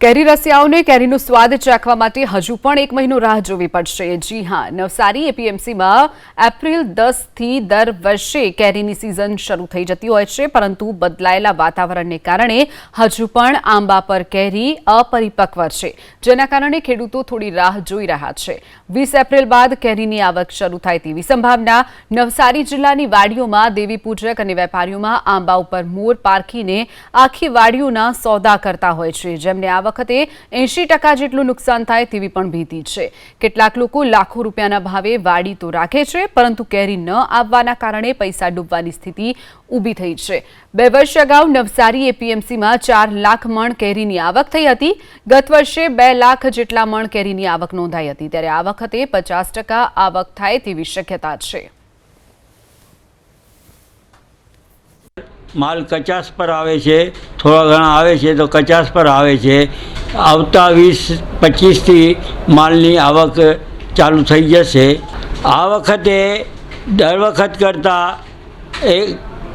કેરી રસિયાઓને કેરીનું સ્વાદ ચાખવા માટે હજુ પણ એક મહિનો રાહ જોવી પડશે. જી હા, નવસારી એપીએમસીમાં એપ્રિલ દસથી દર વર્ષે કેરીની સિઝન શરૂ થઈ જતી હોય છે, પરંતુ બદલાયેલા વાતાવરણને કારણે હજુ પણ આંબા પર કેરી અપરિપક્વ છે, જેના કારણે ખેડૂતો થોડી રાહ જોઈ રહ્યા છે. વીસ એપ્રિલ બાદ કેરીની આવક શરૂ થાય તેવી સંભાવના નવસારી જિલ્લાની વાડીઓમાં, દેવી પૂજક અને વેપારીઓમાં આંબા ઉપર મોર પારખીને આખી વાડીઓના સોદા કરતા હોય છે. જેમને આ વખતે એંશી ટકા જેટલું નુકસાન થાય તેવી પણ ભીતિ છે. કેટલાક લોકો લાખો રૂપિયાના ભાવે વાડી તો રાખે છે, પરંતુ કેરી ન આવવાના કારણે પૈસા ડૂબવાની સ્થિતિ ઊભી થઈ છે. બે વર્ષ અગાઉ નવસારી એપીએમસીમાં ચાર લાખ મણ કેરીની આવક થઈ હતી. ગત વર્ષે બે લાખ જેટલા મણ કેરીની આવક નોંધાઈ હતી. ત્યારે આ વખતે પચાસ ટકા આવક થાય તેવી શક્યતા છે. માલ કચાસ પર આવે છે, થોડા ઘણા આવે છે તો કચાસ પર આવે છે. આવતા વીસ, પચીસથી માલની આવક ચાલુ થઈ જશે. આ વખતે દર વખત કરતાં એ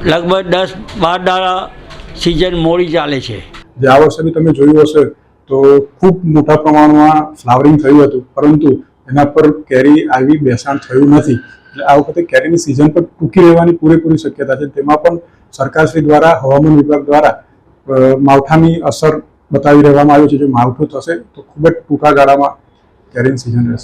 લગભગ દસ બાર દાડા સિઝન મોડી ચાલે છે. જે આ વર્ષે તમે જોયું હશે તો ખૂબ મોટા પ્રમાણમાં ફ્લાવરિંગ થયું હતું, પરંતુ એના પર કેરી આવી બેસાણ થયું નથી. એટલે આ વખતે કેરીની સિઝન પર ટૂંકી રહેવાની પૂરેપૂરી શક્યતા છે. તેમાં પણ સરકારશ્રી દ્વારા, હવામાન વિભાગ દ્વારા માવઠાની અસર બતાવી રહેવામાં આવ્યું છે. જો માવઠું થશે, તો ખૂબ જ ટૂંકા ગાળામાં કેરીની સિઝન રહેશે.